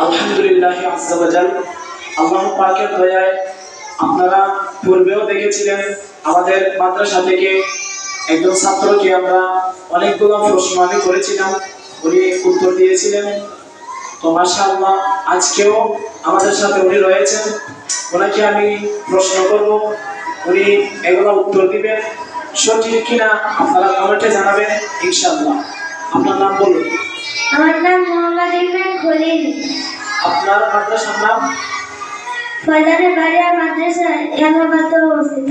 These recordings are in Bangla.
আলহামদুলিল্লাহ আজাল আল্লাহ পাকের দয়ায় আপনারা পূর্বেও দেখেছিলেন আমাদের মাদ্রাসা থেকে একজন ছাত্রকে আমরা অনেকগুলো প্রশ্ন আমি করেছিলাম। উনি উত্তর দিয়েছিলেন, তো মাশাআল্লাহ, আজকেও আমাদের সাথে উনি রয়েছেন। ওনাকে আমি প্রশ্ন করব। উনি এগুলো উত্তর দিবেন। সঠিক কিনা আপনারা কমেন্টে জানাবেন ইনশাআল্লাহ। আপনার নাম বলুন। আমার নাম মোহাম্মদ ইমরান খলিল। আপনার মাদ্রাসার নাম? ফয়জানে বাড়িয়া মাদ্রাসা এলাহাবাদে অবস্থিত।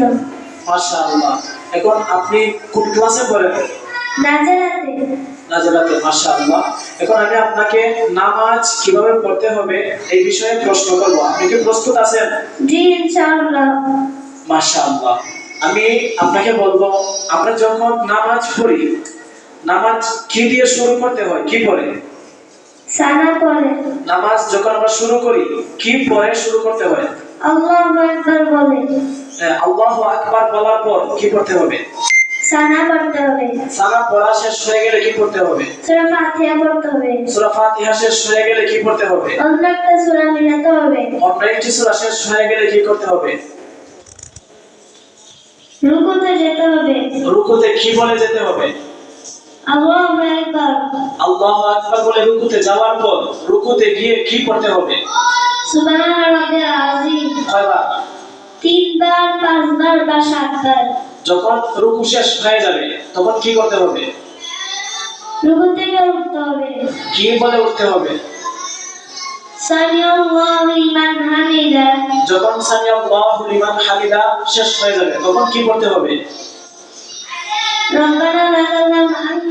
মাশাআল্লাহ। এখন আপনি কোন ক্লাসে পড়েন? নাজারাতে। নাজারাতে মাশাআল্লাহ। এখন আমি আপনাকে নামাজ কীভাবে পড়তে হবে এই বিষয়ে প্রশ্ন করব। আপনি কি প্রস্তুত আছেন? জি ইনশাআল্লাহ। মাশাআল্লাহ। আমি আপনাকে বলব আমরা যখন নামাজ পড়ি নামাজ কি দিয়ে শুরু করতে হয়? কি পড়ে? সানা পড়ে। নামাজ যখন আমরা শুরু করি কি পরে শুরু করতে হয়? আল্লাহু আকবার বলে। হ্যাঁ, আল্লাহু আকবার বলার পর কি করতে হবে? সানা পড়তে হবে। সালাম পড়া শেষ হয়ে গেলে কি করতে হবে? সূরা ফাতিহা পড়তে হবে। সূরা ফাতিহা শেষ হয়ে গেলে কি করতে হবে? অন্য একটা সূরা মিলাতে হবে। অন্য একটি সূরা শেষ হয়ে গেলে কি করতে হবে? রুকুতে যেতে হবে। রুকুতে কি বলে যেতে হবে? আল্লাহ বলে রুকুতে যাওয়ার পর রুকুতে গিয়ে কি হবে? তিনবার পাঁচবার বা সাতবার। যখন রুকু শেষ হয়ে যাবে তখন কি করতে হবে? রুকু থেকে উঠতে হবে। কি বলে উঠতে হবে? যখন শেষ হয়ে যাবে তখন কি করতে হবে?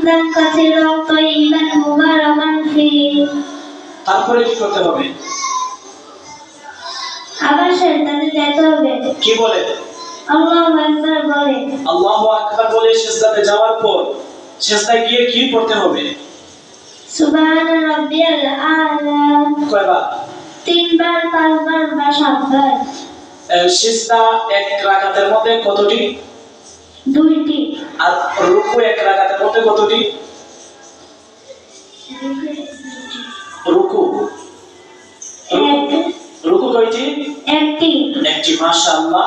ইসলাম কাসীরান তাইয়িবান তারপরে কি করতে হবে? আবার যেতে হবে। কি বলে? আল্লাহু আকবার বলে। আল্লাহু আকবার বলে সেজদাতে যাওয়ার পর সেজদায় গিয়ে কি পড়তে হবে? সুবহান রাব্বিয়াল আলা কয়বার? তিনবার পাঁচবার বা সাতবার। এক রাকাতের মধ্যে কতটি? দুইটি। আর রুকু এক রাকাতের মধ্যে কতটি? রুকু। রুকু। কয়টি? একটি। একটি মাশাআল্লাহ।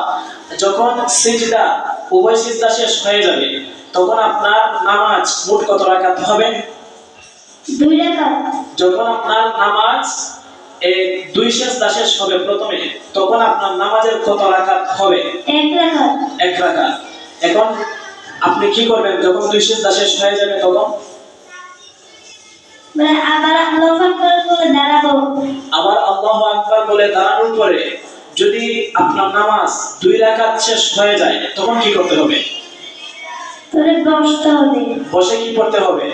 যখন সিজদা উভয় সিজদা শেষ হয়ে যাবে তখন আপনার নামাজ মোট কত রাকাত হবে? দুই রাকাত। যখন আপনার নামাজ দুই সিজদা শেষ হবে প্রথমে তখন আপনার নামাজের কত রাকাত হবে? এক রাকাত। এক রাকাত। এখন আপনি কি করবেন? যখন দুই সিজদা শেষ হয়ে যাবে তখন? মানে আবার আল্লাহু আকবার বলে দাঁড়াবো। আবার আল্লাহ আকবার বলে দাঁড়ানোর পরে যদি আপনার নামাজ দুই রাকাত শেষ হয়ে যায় তখন কি করতে হবে? তোরে বসতে হবে। বসে কি করতে হবে?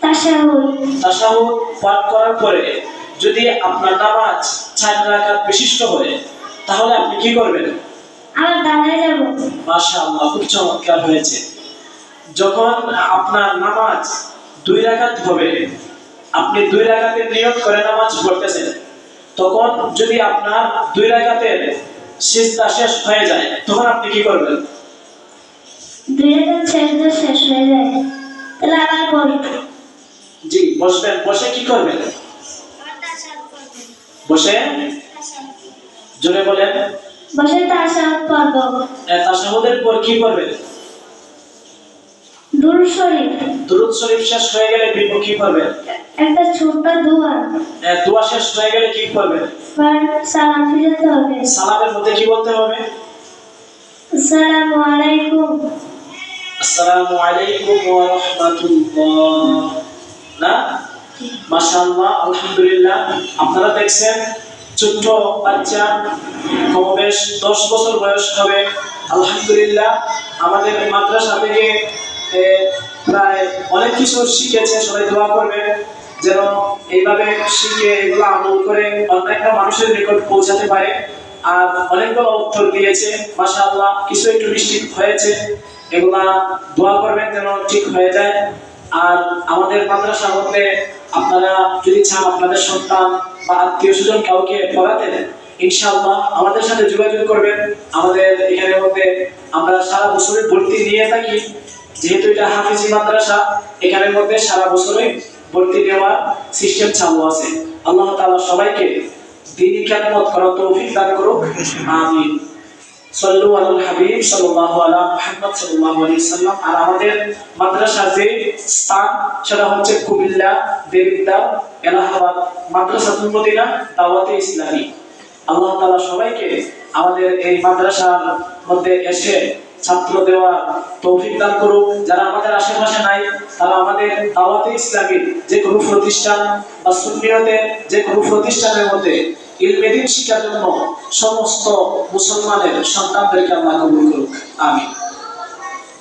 তাশাহুদ। তাশাহুদ পাঠ করার পরে যদি আপনার নামাজ চার রাকাত বিশিষ্ট হয় তাহলে আপনি কি করবেন? আবার দাঁড়ায় যাব। মাশাআল্লাহ খুব চমৎকার হয়েছে। যখন আপনার নামাজ দুই রাকাত হবে আপনি দুই রাকাতের নিয়ত করে নামাজ পড়তেছেন তখন যদি আপনার দুই রাকাতের সিজদা শেষ হয়ে যায় তখন আপনি কি করবেন? দুই রাকাত সেজদা শেষ হয়ে যায় তাহলে আবার বসবো জি বসবেন বসে কি করবেন? বসে? জোরে বলেন। বসে তাশাহুদ পড়ব। তাশাহুদের পর কি করবেন দুরূদ শরীফ। দুরূদ শরীফ শেষ হয়ে গেলে কি করবেন একটা ছোট্ট দোয়া। আহ, দোয়া শেষ হয়ে গেলে কি করবেন সালাম ফিরাতে হবে। সালামের মধ্যে কি বলতে হবে? আসসালামু আলাইকুম। আসসালামু আলাইকুম ওয়া রাহমাতুল্লাহ। না? মাশাআল্লাহ আলহামদুলিল্লাহ। আপনারা দেখছেন ছোট্ট বাচ্চা কমবেশ দশ বছর বয়স হবে। আলহামদুলিল্লাহ আমাদের মাদ্রাসা থেকে প্রায় অনেক কিছু শিখেছে, সবাই দোয়া করবে যেন এইভাবে শিখে এগুলো আমল করে অন্য মানুষের নিকট পৌঁছাতে পারে। আর অনেকগুলো উত্তর দিয়েছে, মাশাআল্লাহ, কিছু একটু মিষ্টি হয়েছে। এগুলা দোয়া করবেন যেন ঠিক হয়ে যায়। আর আমাদের মাদ্রাসা মধ্যে আপনারা যদি চান আপনাদের সন্তান বা আত্মীয় স্বজন কাউকে পড়াতে ইনশাআল্লাহ আমাদের সাথে যোগাযোগ করবেন। আমাদের এখানের মধ্যে আমরা সারা বছরের ভর্তি নিয়ে থাকি। যেহেতু এটা হাফিজি মাদ্রাসা এখানের মধ্যে সারা বছরই ভর্তি নেওয়ার সিস্টেম চালু আছে। আল্লাহ তাআলা সবাইকে দিনী খ্যাতমত করার তৌফিক দান করুক। আমিন। সল্লু আলাল হাবিব সাল্লাল্লাহু আলা মুহাম্মদ সাল্লাল্লাহু আলাইহি সাল্লাম। আর আমাদের মাদ্রাসার যে স্থান, সেটা হচ্ছে কুমিল্লা দেবিদ্দার এলাহাবাদ, মাদ্রাসাতুল মদিনা, দাওয়াতে ইসলামী। আল্লাহ তাআলা সবাইকে আমাদের এই মাদ্রাসার মধ্যে এসে ছাত্র দেওয়া তৌফিক দান করুক। যারা আমাদের আশেপাশে নাই, তারা আমাদের দাওয়াতে ইসলামী যে কোনো প্রতিষ্ঠান বা সুন্নিয়তে যে কোনো প্রতিষ্ঠানের মধ্যে ইলমেদিন শিক্ষার জন্য সমস্ত মুসলমানের সন্তানদেরকে আল্লাহ কবুল করুক। আমিন।